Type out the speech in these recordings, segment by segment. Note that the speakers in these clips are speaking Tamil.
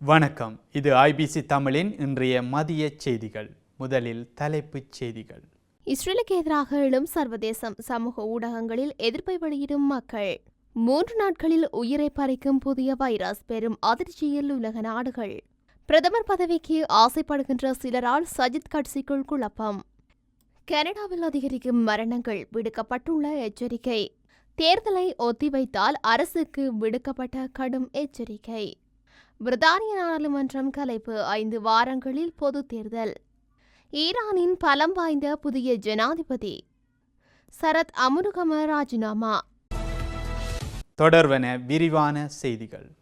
வணக்கம். இது ஐபிசி தமிழின் இன்றைய மதிய செய்திகள். முதலில் தலைப்புச் செய்திகள். இஸ்ரேலுக்கு எதிராக எழும் சர்வதேசம் சமூக ஊடகங்களில் எதிர்ப்பை வெளியிடும் மக்கள். மூன்று நாட்களில் உயிரை பறிக்கும் புதிய வைரஸ் பெரும் அதிர்ச்சியில் உலக நாடுகள். பிரதமர் பதவிக்கு ஆசைப்படுகின்ற சிலரால் சஜித் கட்சிக்குள் குழப்பம். கனடாவில் அதிகரிக்கும் மரணங்கள் விடுக்கப்பட்டுள்ள எச்சரிக்கை. தேர்தலை ஒத்திவைத்தால் அரசுக்கு விடுக்கப்பட்ட கடும் எச்சரிக்கை. பிரித்தானிய நாடாளுமன்றம் கலைப்பு ஐந்து வாரங்களில் பொது தேர்தல். ஈரானின் பலம் வாய்ந்த புதிய ஜனாதிபதி. சரத் அமுருகம ராஜினாமா. தொடர்வன விரிவான செய்திகள்.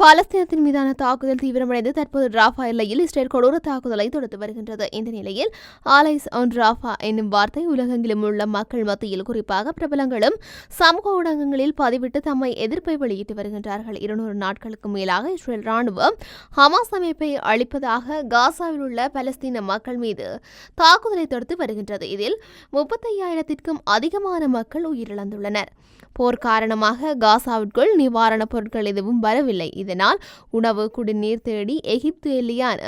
பாலஸ்தீனத்தின் மீதான தாக்குதல் தீவிரமடைந்து தற்போது ராஃபா எல்லையில் இஸ்ரேல் கொடூர தாக்குதலை தொடுத்து வருகின்றது. இந்த நிலையில் ஆலைஸ் ஆன் ராஃபா என்னும் வார்த்தை உலகெங்கிலும் உள்ள மக்கள் மத்தியில் குறிப்பாக பிரபலங்களும் சமூக ஊடகங்களில் பதிவிட்டு தம்மை எதிர்ப்பை வெளியிட்டு வருகின்றார்கள். இருநூறு நாட்களுக்கு மேலாக இஸ்ரேல் ராணுவம் ஹமாஸ் அமைப்பை அளிப்பதாக காசாவில் உள்ள பலஸ்தீன மக்கள் மீது தாக்குதலை தொடுத்து வருகின்றது. இதில் முப்பத்தையாயிரத்திற்கும் அதிகமான மக்கள் உயிரிழந்துள்ளனர். போர் காரணமாக காசாவிற்குள் நிவாரணப் பொருட்கள் எதுவும் வரவில்லை. இதனால் உணவு குடிநீர் தேடி எகிப்து எல்லையான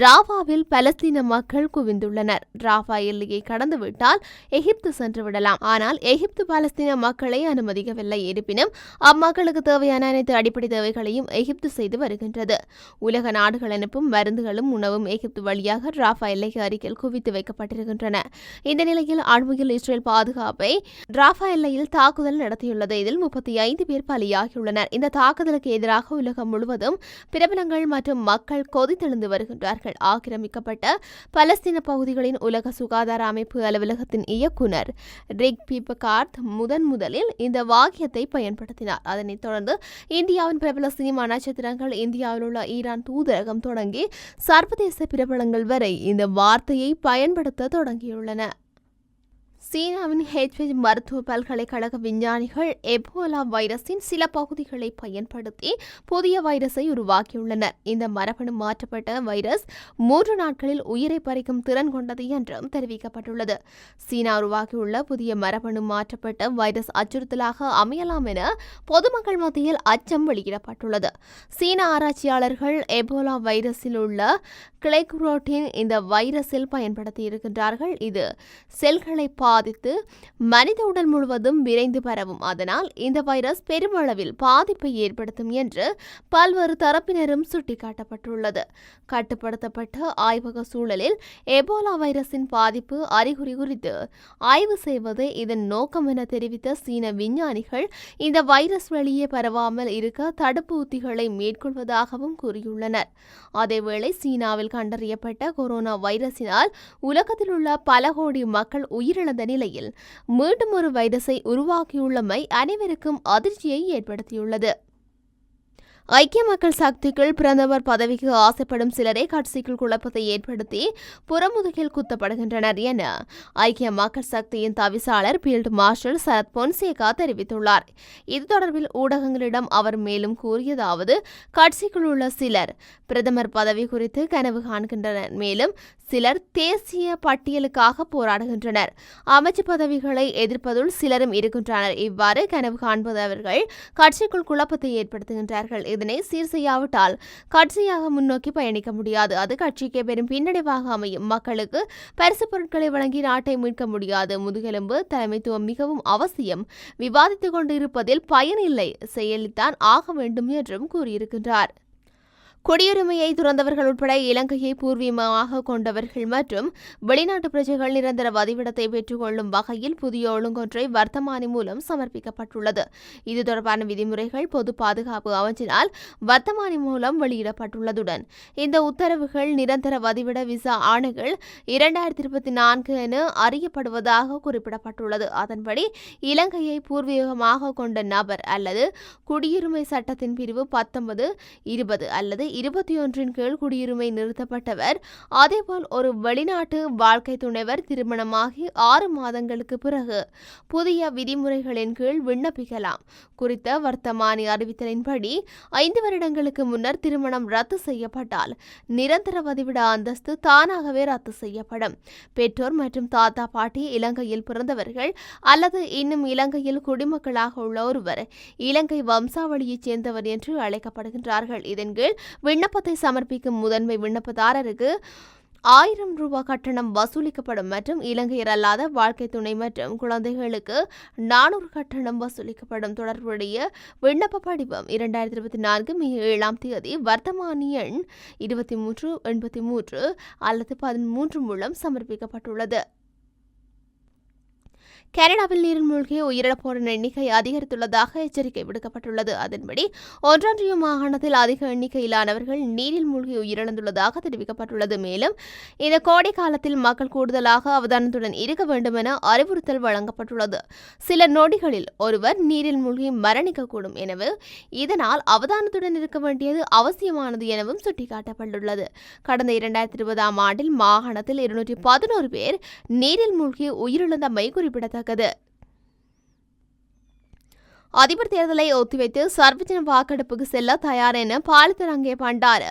டிராஃபாவில் பலஸ்தீன மக்கள் குவிந்துள்ளனர். டிராஃபா எல்லையை கடந்துவிட்டால் எகிப்து சென்று விடலாம். ஆனால் எகிப்து பாலஸ்தீன மக்களை அனுமதிக்கவில்லை. இருப்பினும் அம்மக்களுக்கு தேவையான அனைத்து அடிப்படை தேவைகளையும் எகிப்து செய்து வருகின்றது. உலக நாடுகள் அனுப்பும் மருந்துகளும் உணவும் எகிப்து வழியாக டிராஃபா எல்லைக்கு அருகில் குவித்து வைக்கப்பட்டிருக்கின்றன. இந்த நிலையில் அண்மையில் இஸ்ரேல் பாதுகாப்பை டிராஃபா எல்லையில் தாக்குதல் நடத்த நடத்தியுள்ளது இதில் முப்பத்தி ஐந்து பேர் பலியாகியுள்ளனர். இந்த தாக்குதலுக்கு எதிராக உலகம் முழுவதும் பிரபலங்கள் மற்றும் மக்கள் கொதித்தெழுந்து வருகின்றார்கள். ஆக்கிரமிக்கப்பட்ட பலஸ்தீன பகுதிகளின் உலக சுகாதார அமைப்பு அலுவலகத்தின் இயக்குனர் ரிக் பிபகார்த் முதன் முதலில் இந்த வாக்கியத்தை பயன்படுத்தினார். அதனைத் தொடர்ந்து இந்தியாவின் பிரபல சினிமா நட்சத்திரங்கள் இந்தியாவில் உள்ள ஈரான் தூதரகம் தொடங்கி சர்வதேச பிரபலங்கள் வரை இந்த வார்த்தையை பயன்படுத்த தொடங்கியுள்ளன. சீனாவின் ஹெச்வி மருத்துவ பல்கலைக்கழக விஞ்ஞானிகள் எபோலா வைரஸின் சில பகுதிகளை பயன்படுத்தி புதிய வைரஸை உருவாக்கியுள்ளனர். இந்த மரபணு மாற்றப்பட்ட வைரஸ் மூன்று நாட்களில் உயிரை பறிக்கும் திறன் கொண்டது என்றும் தெரிவிக்கப்பட்டுள்ளது. சீனா உருவாக்கியுள்ள புதிய மரபணு மாற்றப்பட்ட வைரஸ் அச்சுறுத்தலாக அமையலாம் என பொதுமக்கள் மத்தியில் அச்சம் வெளியிடப்பட்டுள்ளது. சீன ஆராய்ச்சியாளர்கள் எபோலா வைரஸில் உள்ள கிளைக்ரோட்டின் இந்த வைரஸில் பயன்படுத்தி இருக்கின்றார்கள் இது செல்களை பா பாதித்து மனித உடல் முழுவதும் விரைந்து பரவும். அதனால் இந்த வைரஸ் பெருமளவில் பாதிப்பை ஏற்படுத்தும் என்று பல்வேறு தரப்பினரும் சுட்டிக்காட்டப்பட்டுள்ளது. கட்டுப்படுத்தப்பட்ட ஆய்வக சூழலில் எபோலா வைரஸின் பாதிப்பு அறிகுறி குறித்து ஆய்வு செய்வதே இதன் நோக்கம் என தெரிவித்த சீன விஞ்ஞானிகள் இந்த வைரஸ் வெளியே பரவாமல் இருக்க தடுப்பு உத்திகளை மேற்கொள்வதாகவும் கூறியுள்ளனர். அதேவேளை சீனாவில் கண்டறியப்பட்ட கொரோனா வைரஸினால் உலகத்தில் உள்ள பல கோடி மக்கள் உயிரிழந்த நிலையில் மீண்டும் ஒரு வைரஸை உருவாக்கியுள்ளமை அனைவருக்கும் அதிர்ச்சியை ஏற்படுத்தியுள்ளது. ஐக்கிய மக்கள் சக்திக்குள் பிரதமர் பதவிக்கு ஆசைப்படும் சிலரே கட்சிக்குள் குழப்பத்தை ஏற்படுத்தி புறமுதுகில் குத்தப்படுகின்றனர் என ஐக்கிய மக்கள் சக்தியின் தவிசாளர் பீல்டு மார்ஷல் சரத் பொன்சேகா தெரிவித்துள்ளார். இது தொடர்பில் ஊடகங்களிடம் அவர் மேலும் கூறியதாவது கட்சிக்குள் உள்ள சிலர் பிரதமர் பதவி குறித்து கனவு காண்கின்றனர். மேலும் சிலர் தேசிய பட்டியலுக்காக போராடுகின்றனர். அமைச்சு பதவிகளை எதிர்ப்பதுள் சிலரும் இருக்கின்றனர். இவ்வாறு கனவு காண்பவர்கள் கட்சிக்குள் குழப்பத்தை ஏற்படுத்துகின்றார்கள். இதனை சீர் செய்யாவிட்டால் கட்சியாக முன்னோக்கி பயணிக்க முடியாது. அது கட்சிக்கு பெரும் பின்னடைவாக அமையும். மக்களுக்கு பரிசு பொருட்களை வழங்கி நாட்டை மீட்க முடியாது. முதுகெலும்பு தலைமைத்துவம் மிகவும் அவசியம். விவாதித்துக் கொண்டிருப்பதில் பயனில்லை செயலித்தான் ஆக வேண்டும் என்றும் கூறியிருக்கின்றார். குடியுரிமையை துறந்தவர்கள் உட்பட இலங்கையை பூர்வீகமாக கொண்டவர்கள் மற்றும் வெளிநாட்டு பிரஜைகள் நிரந்தர வதிவிடத்தை பெற்றுக்கொள்ளும் வகையில் புதிய ஒழுங்கொன்றை வர்த்தமானி மூலம் சமர்ப்பிக்கப்பட்டுள்ளது. இது தொடர்பான விதிமுறைகள் பொது பாதுகாப்பு அமைச்சினால் வர்த்தமானி மூலம் வெளியிடப்பட்டுள்ளதுடன் இந்த உத்தரவுகள் நிரந்தர வதிவிட விசா ஆணைகள் இரண்டாயிரத்தி இருபத்தி நான்கு என அறியப்படுவதாக குறிப்பிடப்பட்டுள்ளது. அதன்படி இலங்கையை பூர்வீகமாக கொண்ட நபர் அல்லது குடியுரிமை சட்டத்தின் பிரிவு பத்தொன்பது இருபது அல்லது இருபத்தி ஒன்றின் கீழ் குடியுரிமை நிறுத்தப்பட்டவர். அதேபோல் ஒரு வெளிநாட்டு வாழ்க்கை துணைவர் திருமணமாகி ஆறு மாதங்களுக்கு பிறகு புதிய விதிமுறைகளின் கீழ் விண்ணப்பிக்கலாம். குறித்த வர்த்தமானி அறிவித்தலின்படி ஐந்து வருடங்களுக்கு முன்னர் திருமணம் ரத்து செய்யப்பட்டால் நிரந்தர வதிவிட அந்தஸ்து தானாகவே ரத்து செய்யப்படும். பெற்றோர் மற்றும் தாத்தா பாட்டி இலங்கையில் பிறந்தவர்கள் அல்லது இன்னும் இலங்கையில் குடிமக்களாக உள்ள ஒருவர் இலங்கை வம்சாவளியைச் சேர்ந்தவர் என்று அழைக்கப்படுகின்றார்கள். இதன் கீழ் விண்ணப்பத்தை சமர்ப்பிக்கும் முதன்மை விண்ணப்பதாரருக்கு ஆயிரம் ரூபாய் கட்டணம் வசூலிக்கப்படும் மற்றும் இலங்கையர் அல்லாத வாழ்க்கை துணை மற்றும் குழந்தைகளுக்கு நானூறு கட்டணம் வசூலிக்கப்படும் தொடர்புடைய விண்ணப்ப படிவம் இரண்டாயிரத்தி இருபத்தி நான்கு மே ஏழாம் தேதி வர்த்தமானி எண் இருபத்தி மூன்று எண்பத்தி மூன்று அல்லது பதிமூன்று மூலம் சமர்ப்பிக்கப்பட்டுள்ளது. கனடாவில் நீரில் மூழ்கி உயிரிழப்போரின் எண்ணிக்கை அதிகரித்துள்ளதாக எச்சரிக்கை விடுக்கப்பட்டுள்ளது. அதன்படி ஒன்றாண்டிய மாகாணத்தில் அதிக எண்ணிக்கையிலானவர்கள் நீரில் மூழ்கி உயிரிழந்துள்ளதாக தெரிவிக்கப்பட்டுள்ளது. மேலும் இந்த கோடை காலத்தில் மக்கள் கூடுதலாக அவதானத்துடன் இருக்க வேண்டும் என அறிவுறுத்தல் வழங்கப்பட்டுள்ளது. சில நொடிகளில் ஒருவர் நீரில் மூழ்கி மரணிக்கக்கூடும் எனவே இதனால் அவதானத்துடன் இருக்க வேண்டியது அவசியமானது எனவும் சுட்டிக்காட்டப்பட்டுள்ளது. கடந்த இரண்டாயிரத்தி இருபதாம் ஆண்டில் மாகாணத்தில் இருநூற்றி பதினோரு பேர் நீரில் மூழ்கி உயிரிழந்தமை குறிப்பிடத்தக்கது அதிபர் தேர்தலை ஒத்திவைத்து சர்வஜன வாக்கெடுப்புக்கு செல்ல தயார் என பாலித்தரங்கே பண்டார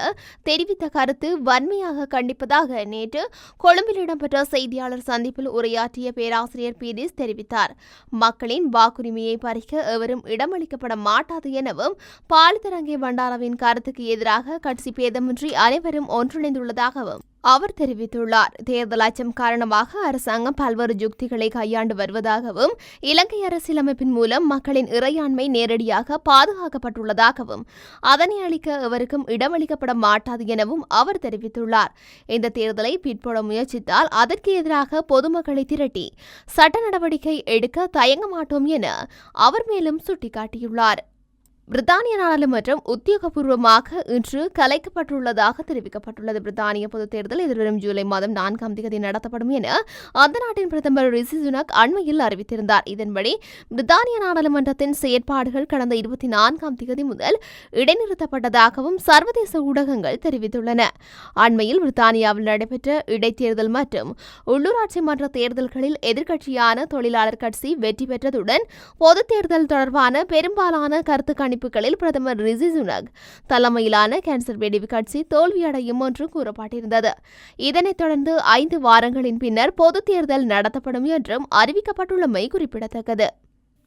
தெரிவித்த கருத்து வன்மையாக கண்டிப்பதாக நேற்று கொழும்பில் இடம்பெற்ற செய்தியாளர் சந்திப்பில் உரையாற்றிய பேராசிரியர் பீரிஸ் தெரிவித்தார். மக்களின் வாக்குரிமையை பறிக்க எவரும் இடமளிக்கப்பட மாட்டாது எனவும் பாலித்தரங்கே பண்டாரவின் கருத்துக்கு எதிராக கட்சி பேதமின்றி அனைவரும் ஒன்றிணைந்துள்ளதாகவும் அவர் தெரிவித்துள்ளார். தேர்தல் அச்சம் காரணமாக அரசாங்கம் பல்வேறு யுக்திகளை கையாண்டு வருவதாகவும் இலங்கை அரசியலமைப்பின் மூலம் மக்களின் இறையாண்மை நேரடியாக பாதுகாக்கப்பட்டுள்ளதாகவும் அதனை அளிக்க எவருக்கும் இடமளிக்கப்பட மாட்டாது எனவும் அவர் தெரிவித்துள்ளார். இந்த தேர்தலை பிற்போட முயற்சித்தால் அதற்கு எதிராக பொதுமக்களை திரட்டி சட்ட நடவடிக்கை எடுக்க தயங்க மாட்டோம் என அவர் மேலும் சுட்டிக்காட்டியுள்ளார். பிரித்தானிய நாடாளுமன்றம் உத்தியோகபூர்வமாக இன்று கலைக்கப்பட்டுள்ளதாக தெரிவிக்கப்பட்டுள்ளது. பிரித்தானிய பொதுத் தேர்தல் எதிர்வரும் ஜூலை மாதம் நான்காம் தேதி நடத்தப்படும் என அந்த நாட்டின் பிரதமர் ரிஷி சுனக் அண்மையில் அறிவித்திருந்தார். இதன்படி பிரித்தானிய நாடாளுமன்றத்தின் செயற்பாடுகள் கடந்த இருபத்தி நான்காம் தேதி முதல் இடைநிறுத்தப்பட்டதாகவும் சர்வதேச ஊடகங்கள் தெரிவித்துள்ளன. அண்மையில் பிரித்தானியாவில் நடைபெற்ற இடைத்தேர்தல் மற்றும் உள்ளூராட்சி மன்ற தேர்தல்களில் எதிர்க்கட்சியான தொழிலாளர் கட்சி வெற்றி பெற்றதுடன் பொதுத் தேர்தல் தொடர்பான பெரும்பாலான கருத்து கணிப்பு சந்திப்புகளில் பிரதமர் ரிசி சுனக் தலைமையிலான கன்சர்வேட்டிவ் கட்சி தோல்வியடையும் என்று கூறப்பட்டிருந்தது. இதனைத் தொடர்ந்து ஐந்து வாரங்களின் பின்னர் பொதுத் தேர்தல் நடத்தப்படும் என்றும் அறிவிக்கப்பட்டுள்ளமை குறிப்பிடத்தக்கது.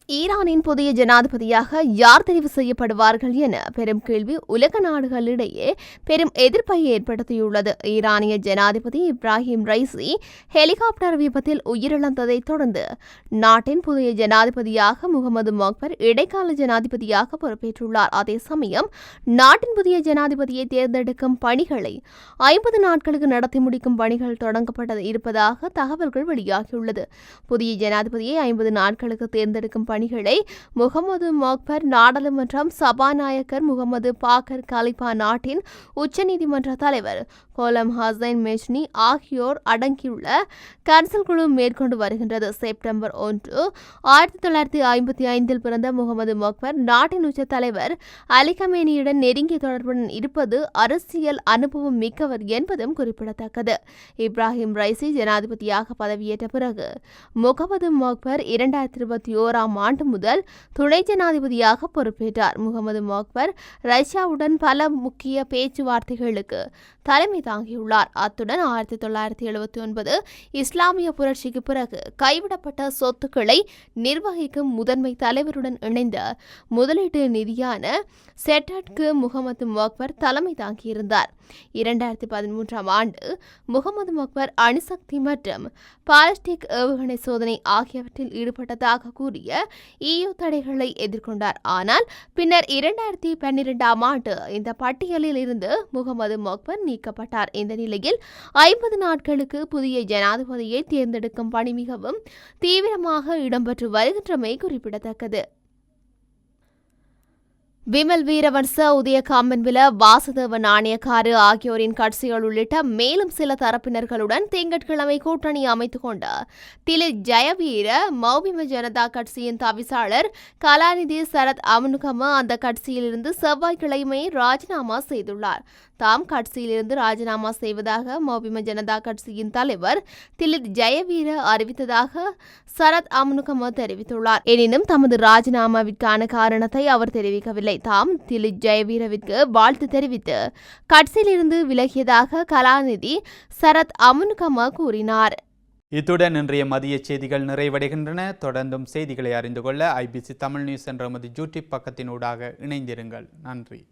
ஈரானின் புதிய ஜனாதிபதியாக யார் தெரிவு செய்யப்படுவார்கள் என பெரும் கேள்வி உலக நாடுகளிடையே பெரும் எதிர்ப்பை ஏற்படுத்தியுள்ளது. ஈரானிய ஜனாதிபதி இப்ராஹிம் ரைசி ஹெலிகாப்டர் விபத்தில் உயிரிழந்ததைத் தொடர்ந்து நாட்டின் புதிய ஜனாதிபதியாக முகமது மக்பர் இடைக்கால ஜனாதிபதியாக பொறுப்பேற்றுள்ளார். அதே சமயம் நாட்டின் புதிய ஜனாதிபதியை தேர்ந்தெடுக்கும் பணிகளை ஐம்பது நாட்களுக்கு நடத்தி முடிக்கும் பணிகள் தொடங்கப்பட இருப்பதாக தகவல்கள் வெளியாகியுள்ளது. புதிய ஜனாதிபதியை ஐம்பது நாட்களுக்கு தேர்ந்தெடுக்கும் பணிகளை முகமது மக்பர் நாடாளுமன்றம் சபாநாயகர் முகமது பாக்கர் கலிபா நாட்டின் உச்சநீதிமன்ற தலைவர் கோலம் ஹசைன் மெஜ்னி ஆகியோர் அடங்கியுள்ள கன்சல் குழு மேற்கொண்டு வருகின்றது. செப்டம்பர் ஒன்று ஆயிரத்தி தொள்ளாயிரத்தி ஐம்பத்தி ஐந்தில் பிறந்த முகமது மக்பர் நாட்டின் உச்ச தலைவர் அலி கமேனியுடன் நெருங்கிய தொடர்புடன் இருப்பது அரசியல் அனுபவம் மிக்கவர் என்பதும் குறிப்பிடத்தக்கது. இப்ராஹிம் ரைசி ஜனாதிபதியாக பதவியேற்ற பிறகு முகமது மக்பர் இரண்டாயிரத்தி இருபத்தி ஓராம் ஆண்டு முதல் துணை ஜனாதிபதியாக பொறுப்பேற்றார். முகமது மக்பர் ரஷ்யாவுடன் பல முக்கிய பேச்சுவார்த்தைகளுக்கு தலைமை தாங்கியுள்ளார். அத்துடன் ஆயிரத்தி தொள்ளாயிரத்தி எழுபத்தி ஒன்பது இஸ்லாமிய புரட்சிக்கு பிறகு கைவிடப்பட்ட சொத்துக்களை நிர்வகிக்கும் முதன்மை தலைவருடன் இணைந்த முதலீட்டு நிதியான செட்டட்க்கு முகமது மக்பர் தலைமை தாங்கியிருந்தார். இரண்டாயிரத்தி பதிமூன்றாம் ஆண்டு முகமது மக்பர் அணுசக்தி மற்றும் பாலிஸ்டிக் ஏவுகணை சோதனை ஆகியவற்றில் ஈடுபட்டதாக கூறிய இயு தடைகளை எதிர்கொண்டார். ஆனால் பின்னர் இரண்டாயிரத்தி பன்னிரெண்டாம் ஆண்டு இந்த பட்டியலில் இருந்து முகமது மக்பர் நீக்கப்பட்டார். இந்த நிலையில் ஐம்பது நாட்களுக்கு புதிய ஜனாதிபதியை தேர்ந்தெடுக்கும் பணி மிகவும் தீவிரமாக இடம்பெற்று வருகின்றமை குறிப்பிடத்தக்கது. விமல் வீரவன்ச உதய காமன்வில வாசுதேவ நாணயக்காரு ஆகியோரின் கட்சிகள் உள்ளிட்ட மேலும் சில தரப்பினர்களுடன் திங்கட்கிழமை கூட்டணி அமைத்துக் கொண்ட திலித் ஜெயவீர மௌபிம ஜனதா கட்சியின் தவிசாளர் கலாநிதி சரத் அமனுகம அந்த கட்சியிலிருந்து செவ்வாய்க்கிழமை ராஜினாமா செய்துள்ளார். தாம் கட்சியிலிருந்து ராஜினாமா செய்வதாக மௌபிம ஜனதா கட்சியின் தலைவர் திலித் ஜெயவீர அறிவித்ததாக சரத் அமனுகம தெரிவித்துள்ளார். எனினும் தமது ராஜினாமாவிற்கான காரணத்தை அவர் தெரிவிக்கவில்லை. கிடைத்தாம் திலித் ஜெயவீரவிற்கு வாழ்த்து தெரிவித்து கட்சியிலிருந்து விலகியதாக கலாநிதி சரத் அமுன்கம கூறினார். இத்துடன் இன்றைய மதிய செய்திகள் நிறைவடைகின்றன. தொடர்ந்தும் செய்திகளை அறிந்து கொள்ள ஐபிசி தமிழ் நியூஸ் என்ற மது யூடியூப் பக்கத்தினூடாக இணைந்திருங்கள். நன்றி.